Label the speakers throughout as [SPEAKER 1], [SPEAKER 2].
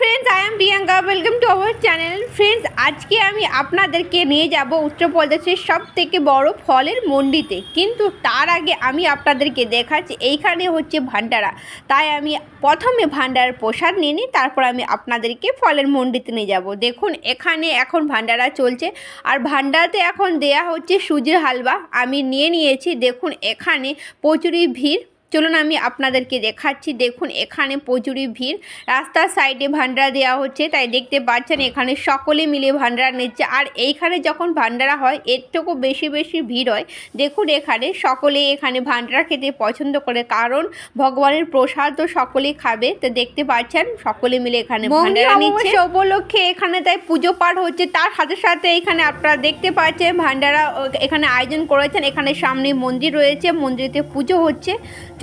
[SPEAKER 1] Friends I am Priyanka welcome to our channel friends আজকে আমি আপনাদেরকে নিয়ে যাব উত্তরপ্রদেশের সব থেকে বড় ফলের মন্ডিতে। কিন্তু তার আগে আমি আপনাদেরকে দেখাচ্ছি, এইখানে হচ্ছে ভান্ডারা তাই আমি প্রথমে ভান্ডারার প্রসাদ নিয়ে নিই, তারপর আমি আপনাদেরকে ফলের মন্ডিতে নিয়ে যাব। দেখুন, এখানে এখন ভান্ডারা চলছে। আর ভান্ডারাতে এখন দেয়া হচ্ছে সুজির হালবা আমি নিয়ে নিয়েছি, দেখুন, এখানে প্রচুরই ভিড়। চলুন আমি আপনাদেরকে দেখাচ্ছি। দেখুন এখানে প্রচুরই ভিড়। রাস্তার সাইডে ভান্ডারা দেওয়া হচ্ছে তাই দেখতে পাচ্ছেন এখানে সকলে মিলে ভান্ডারা নিচ্ছে। আর এইখানে যখন ভান্ডারা হয় এর থেকেও বেশি বেশি ভিড় হয়। দেখুন এখানে সকলে এখানে ভান্ডারা খেতে পছন্দ করে কারণ ভগবানের প্রসাদ তো সকলেই খাবে। তো দেখতে পাচ্ছেন সকলে মিলে এখানে ভান্ডারা নিচ্ছে। উপলক্ষে এখানে তাই পুজো পাঠ হচ্ছে। তার সাথে সাথে এখানে আপনারা দেখতে পাচ্ছেন ভান্ডারা এখানে আয়োজন করেছেন। এখানে সামনে মন্দির রয়েছে মন্দিরেতে পুজো হচ্ছে।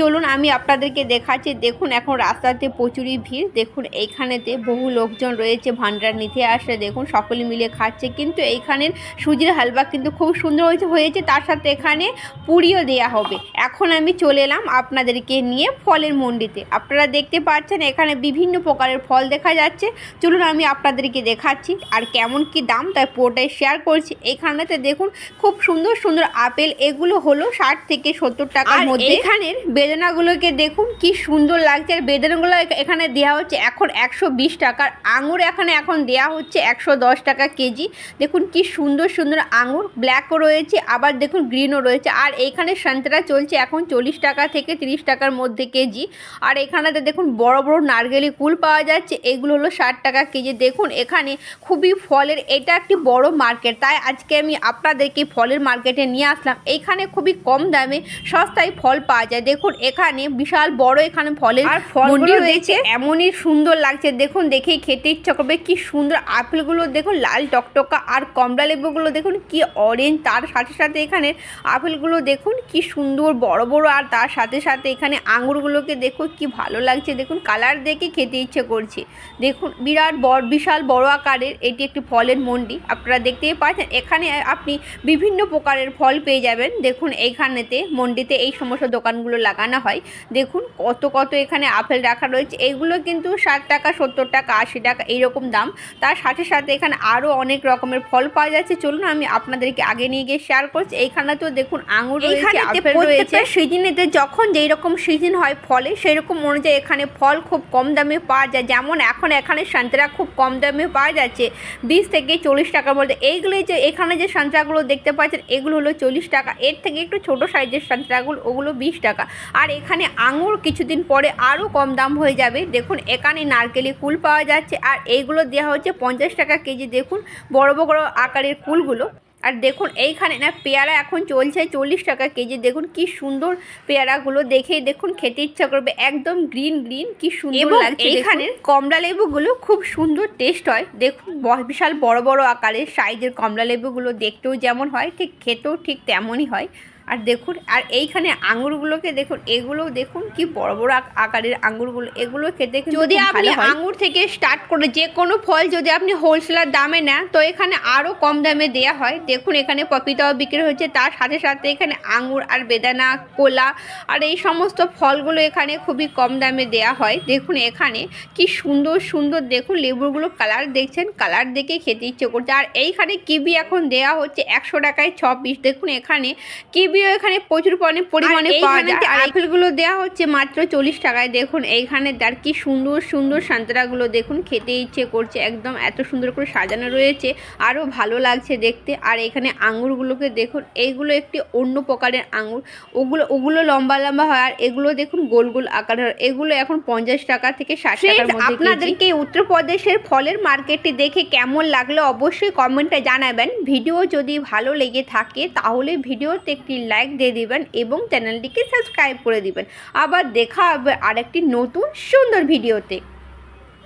[SPEAKER 1] চলুন আমি আপনাদেরকে দেখাচ্ছি। দেখুন এখন রাস্তাতে প্রচুরই ভিড়। দেখুন এইখানেতে বহু লোকজন রয়েছে ভান্ডার নিতে আসে। দেখুন সকলে মিলে খাচ্ছে। কিন্তু এইখানের সুজির হালবা কিন্তু খুব সুন্দর হয়েছে হয়েছে। তার সাথে এখানে পুরিও দেয়া হবে। এখন আমি চলে এলাম আপনাদেরকে নিয়ে ফলের মন্ডিতে। আপনারা দেখতে পাচ্ছেন এখানে বিভিন্ন প্রকারের ফল দেখা যাচ্ছে। চলুন আমি আপনাদেরকে দেখাচ্ছি আর কেমন কি দাম তাই পুরোটাই শেয়ার করছি। এইখানেতে দেখুন খুব সুন্দর সুন্দর আপেল। এগুলো হলো ষাট থেকে সত্তর টাকার মধ্যে। এখানের বেদানাগুলোকে দেখুন, কি সুন্দর লাগছে। আর বেদানাগুলো এখ- এখানে দেওয়া হচ্ছে এখন একশো বিশ টাকার আঙুর এখানে এখন দেওয়া হচ্ছে একশো দশ টাকা কেজি। দেখুন কি সুন্দর সুন্দর আঙুর, ব্ল্যাকও রয়েছে, আবার দেখুন গ্রিনও রয়েছে। আর এইখানে সান্তরা চলছে এখন চল্লিশ টাকা থেকে তিরিশ টাকার মধ্যে কেজি। আর এখানেতে দেখুন বড় বড় নারকেলি কুল পাওয়া যাচ্ছে, এগুলো হলো ষাট টাকা কেজি। দেখুন এখানে খুবই ফলের, এটা একটি বড় মার্কেট। তাই আজকে আমি আপনাদেরকে ফলের মার্কেটে নিয়ে আসলাম। এইখানে খুবই কম দামে সস্তায় ফল পাওয়া যায়। দেখুন এখানে বিশাল বড় এখানে ফলের
[SPEAKER 2] আর ফলগুলো
[SPEAKER 1] রয়েছে। এমনই সুন্দর লাগছে। দেখুন দেখেই খেতে ইচ্ছা করবে। কি সুন্দর আপেলগুলো দেখুন লাল টকটকা আর কমলা লেবুগুলো দেখুন কি অরেঞ্জ তার সাথে সাথে এখানে আপেলগুলো দেখুন কি সুন্দর বড় বড়। আর তার সাথে সাথে এখানে আঙুরগুলোকে দেখুন কি ভালো লাগছে। দেখুন কালার দেখে খেতে ইচ্ছে করছে। দেখুন বিরাট বড় বিশাল বড় আকারের এটি একটি ফলের মন্ডি আপনারা দেখতেই পাচ্ছেন এখানে আপনি বিভিন্ন প্রকারের ফল পেয়ে যাবেন। দেখুন এইখানেতে মন্ডিতে এই সমস্ত দোকানগুলো লাগানো হয়। দেখুন কত কত এখানে আপেল রাখা রয়েছে। এইগুলো কিন্তু ষাট টাকা সত্তর টাকা আশি টাকা এইরকম দাম। তার সাথে সাথে এখানে আরও অনেক রকমের ফল পাওয়া যাচ্ছে। চলুন আমি আপনাদেরকে আগে নিয়ে গিয়ে শেয়ার করছি। এইখানে তো দেখুন আঙুর রয়েছে আপেল রয়েছে। সিজনেতে যখন যেই রকম সিজন হয় ফলে সেই রকম অনুযায়ী এখানে ফল খুব কম দামে পাওয়া যায়। যেমন এখন এখানে সান্তরা খুব কম দামে পাওয়া যাচ্ছে। বিশ থেকে চল্লিশ টাকার মধ্যে। এইগুলো যে এখানে যে সান্তরাগুলো দেখতে পাচ্ছেন এগুলো হলো চল্লিশ টাকা। এর থেকে একটু ছোটো সাইজের সান্তরাগুলো ওগুলো বিশ টাকা। আর এখানে আঙুর কিছুদিন পরে আরও কম দাম হয়ে যাবে। দেখুন এখানে নারকেলি কুল পাওয়া যাচ্ছে আর এইগুলো দেওয়া হচ্ছে পঞ্চাশ টাকা কেজি। দেখুন বড় বড় আকারের কুলগুলো। আর দেখুন এইখানে না পেয়ারা এখন চলছে চল্লিশ টাকা কেজি। দেখুন কি সুন্দর পেয়ারাগুলো দেখে দেখুন খেতে ইচ্ছা করবে। একদম গ্রিন গ্রিন কি সুন্দর লাগছে এইখানে কমলা লেবুগুলো খুব সুন্দর টেস্ট হয়। দেখুন বিশাল বড় বড় আকারের সাইজের কমলা লেবুগুলো দেখতেও যেমন হয় ঠিক খেতেও ঠিক তেমনই হয়। আর দেখুন আর এইখানে আঙুরগুলোকে দেখুন এগুলো দেখুন কি বড় বড় আকারের আঙুরগুলো এগুলো খেতে
[SPEAKER 2] যদি আপনি
[SPEAKER 1] আঙুর থেকে স্টার্ট করে যে কোনো ফল যদি আপনি হোলসেলার দামে নেন তো এখানে আরও কম দামে দেয়া হয়। দেখুন এখানে পপিতাও বিক্রি হচ্ছে তার সাথে সাথে এখানে আঙুর আর বেদানা কোলা আর এই সমস্ত ফলগুলো এখানে খুবই কম দামে দেয়া হয়। দেখুন এখানে কি সুন্দর সুন্দর দেখুন লেবুগুলো কালার দেখছেন কালার দেখে খেতে ইচ্ছে করছে। আর এইখানে কিবি এখন দেয়া হচ্ছে একশো টাকায় ছ পিস দেখুন এখানে কিবিও এখানে প্রচুর পরিমাণে পরিমাণে পাওয়া যায়। আর আপেলগুলো দেওয়া হচ্ছে মাত্র চল্লিশ টাকায়। দেখুন এইখানে তার কি সুন্দর সুন্দর সান্তরাগুলো দেখুন। খেতে ইচ্ছে করছে একদম এত সুন্দর করে সাজানো রয়েছে। আরও ভালো লাগছে দেখতে। আর এখানে আঙুরগুলোকে দেখুন এইগুলো একটি অন্য প্রকারের আঙুর। ওগুলো ওগুলো লম্বা লম্বা হয়। আর এগুলো দেখুন গোল গোল আকার হয়। এগুলো এখন পঞ্চাশ টাকা থেকে ষাট টাকার মধ্যে আপনাদেরকে উত্তরপ্রদেশের ফলের মার্কেটটি দেখে কেমন লাগল অবশ্যই কমেন্টে জানাবেন। ভিডিও যদি ভালো লেগে থাকে তাহলে ভিডিওতে একটি লাইক দিয়ে দিবেন এবং চ্যানেলটিকে সাবস্ক্রাইব করে দিবেন। আবার দেখা হবে আরেকটি নতুন সুন্দর ভিডিওতে